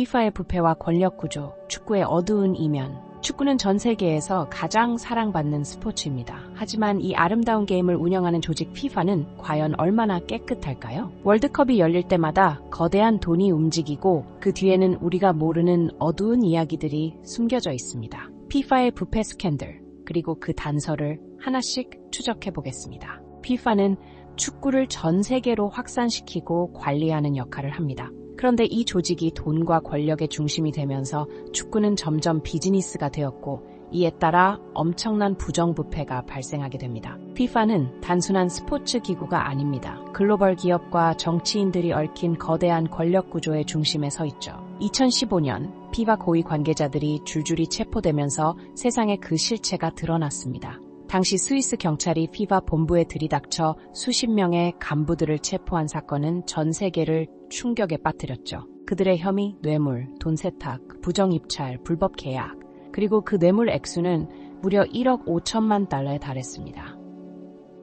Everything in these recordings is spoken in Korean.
FIFA의 부패와 권력 구조, 축구의 어두운 이면. 축구는 전 세계에서 가장 사랑받는 스포츠입니다. 하지만 이 아름다운 게임을 운영하는 조직 FIFA는 과연 얼마나 깨끗할까요? 월드컵이 열릴 때마다 거대한 돈이 움직이고 그 뒤에는 우리가 모르는 어두운 이야기들이 숨겨져 있습니다. FIFA의 부패 스캔들, 그리고 그 단서를 하나씩 추적해 보겠습니다. FIFA는 축구를 전 세계로 확산시키고 관리하는 역할을 합니다. 그런데 이 조직이 돈과 권력의 중심이 되면서 축구는 점점 비즈니스가 되었고 이에 따라 엄청난 부정부패가 발생하게 됩니다. FIFA는 단순한 스포츠 기구가 아닙니다. 글로벌 기업과 정치인들이 얽힌 거대한 권력 구조의 중심에 서 있죠. 2015년 피바 고위 관계자들이 줄줄이 체포되면서 세상에 그 실체가 드러났습니다. 당시 스위스 경찰이 피바 본부에 들이닥쳐 수십 명의 간부들을 체포한 사건은 전 세계를 충격에 빠뜨렸죠. 그들의 혐의, 뇌물, 돈 세탁, 부정 입찰, 불법 계약, 그리고 그 뇌물 액수는 무려 1억 5천만 달러에 달했습니다.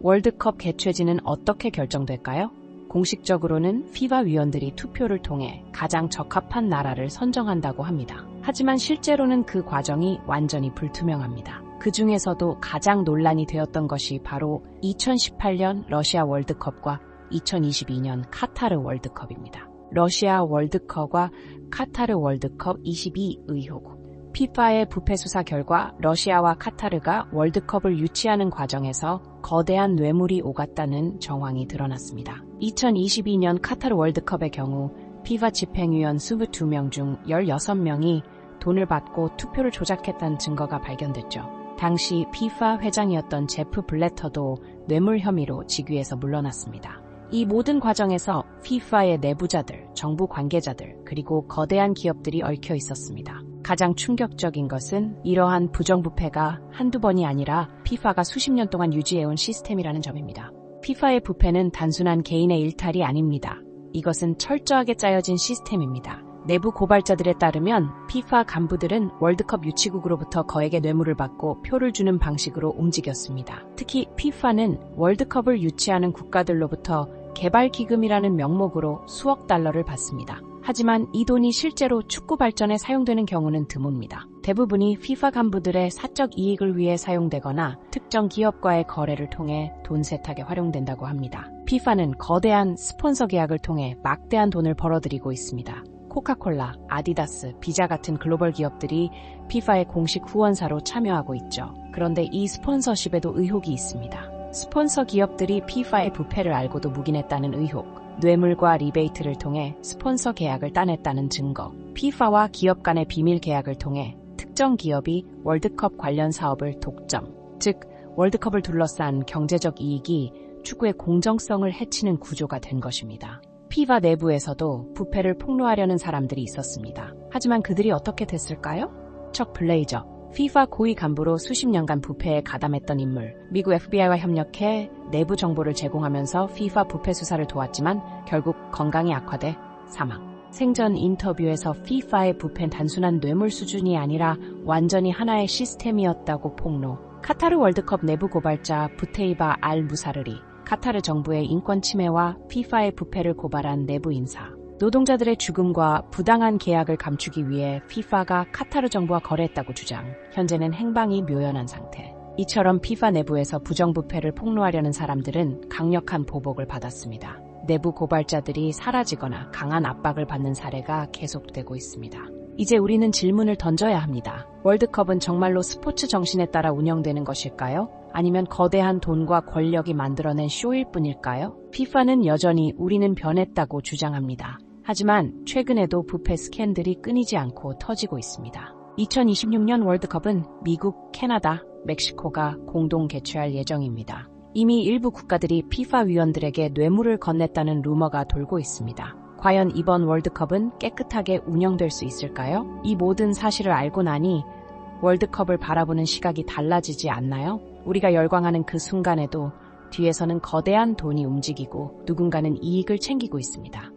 월드컵 개최지는 어떻게 결정될까요? 공식적으로는 피바 위원들이 투표를 통해 가장 적합한 나라를 선정한다고 합니다. 하지만 실제로는 그 과정이 완전히 불투명합니다. 그 중에서도 가장 논란이 되었던 것이 바로 2018년 러시아 월드컵과 2022년 카타르 월드컵입니다. 러시아 월드컵과 카타르 월드컵 22 의혹. 피파의 부패 수사 결과 러시아와 카타르가 월드컵을 유치하는 과정에서 거대한 뇌물이 오갔다는 정황이 드러났습니다. 2022년 카타르 월드컵의 경우 피파 집행위원 22명 중 16명이 돈을 받고 투표를 조작했다는 증거가 발견됐죠. 당시 피파 회장이었던 제프 블레터도 뇌물 혐의로 직위에서 물러났습니다. 이 모든 과정에서 피파의 내부자들, 정부 관계자들, 그리고 거대한 기업들이 얽혀 있었습니다. 가장 충격적인 것은 이러한 부정부패가 한두 번이 아니라 피파가 수십 년 동안 유지해온 시스템이라는 점입니다. 피파의 부패는 단순한 개인의 일탈이 아닙니다. 이것은 철저하게 짜여진 시스템입니다. 내부 고발자들에 따르면 피파 간부들은 월드컵 유치국으로부터 거액의 뇌물을 받고 표를 주는 방식으로 움직였습니다. 특히 피파는 월드컵을 유치하는 국가들로부터 개발 기금이라는 명목으로 수억 달러를 받습니다. 하지만 이 돈이 실제로 축구 발전에 사용되는 경우는 드뭅니다. 대부분이 FIFA 간부들의 사적 이익을 위해 사용되거나 특정 기업과의 거래를 통해 돈 세탁에 활용된다고 합니다. FIFA는 거대한 스폰서 계약을 통해 막대한 돈을 벌어들이고 있습니다. 코카콜라, 아디다스, 비자 같은 글로벌 기업들이 피파의 공식 후원사로 참여하고 있죠. 그런데 이 스폰서십에도 의혹이 있습니다. 스폰서 기업들이 피파의 부패를 알고도 묵인했다는 의혹, 뇌물과 리베이트를 통해 스폰서 계약을 따냈다는 증거, 피파와 기업 간의 비밀 계약을 통해 특정 기업이 월드컵 관련 사업을 독점, 즉 월드컵을 둘러싼 경제적 이익이 축구의 공정성을 해치는 구조가 된 것입니다. 피바 내부에서도 부패를 폭로하려는 사람들이 있었습니다. 하지만 그들이 어떻게 됐을까요? 척 블레이저, 피파 고위 간부로 수십 년간 부패에 가담했던 인물, 미국 FBI와 협력해 내부 정보를 제공하면서 피파 부패 수사를 도왔지만 결국 건강이 악화돼 사망. 생전 인터뷰에서 피파의 부패는 단순한 뇌물 수준이 아니라 완전히 하나의 시스템이었다고 폭로. 카타르 월드컵 내부 고발자 부테이바 알 무사르리, 카타르 정부의 인권 침해와 피파의 부패를 고발한 내부 인사. 노동자들의 죽음과 부당한 계약을 감추기 위해 피파가 카타르 정부와 거래했다고 주장. 현재는 행방이 묘연한 상태. 이처럼 피파 내부에서 부정부패를 폭로하려는 사람들은 강력한 보복을 받았습니다. 내부 고발자들이 사라지거나 강한 압박을 받는 사례가 계속되고 있습니다. 이제 우리는 질문을 던져야 합니다. 월드컵은 정말로 스포츠 정신에 따라 운영되는 것일까요? 아니면 거대한 돈과 권력이 만들어낸 쇼일 뿐일까요? 피파는 여전히 우리는 변했다고 주장합니다. 하지만 최근에도 부패 스캔들이 끊이지 않고 터지고 있습니다. 2026년 월드컵은 미국, 캐나다, 멕시코가 공동 개최할 예정입니다. 이미 일부 국가들이 피파 위원들에게 뇌물을 건넸다는 루머가 돌고 있습니다. 과연 이번 월드컵은 깨끗하게 운영될 수 있을까요? 이 모든 사실을 알고 나니 월드컵을 바라보는 시각이 달라지지 않나요? 우리가 열광하는 그 순간에도 뒤에서는 거대한 돈이 움직이고 누군가는 이익을 챙기고 있습니다.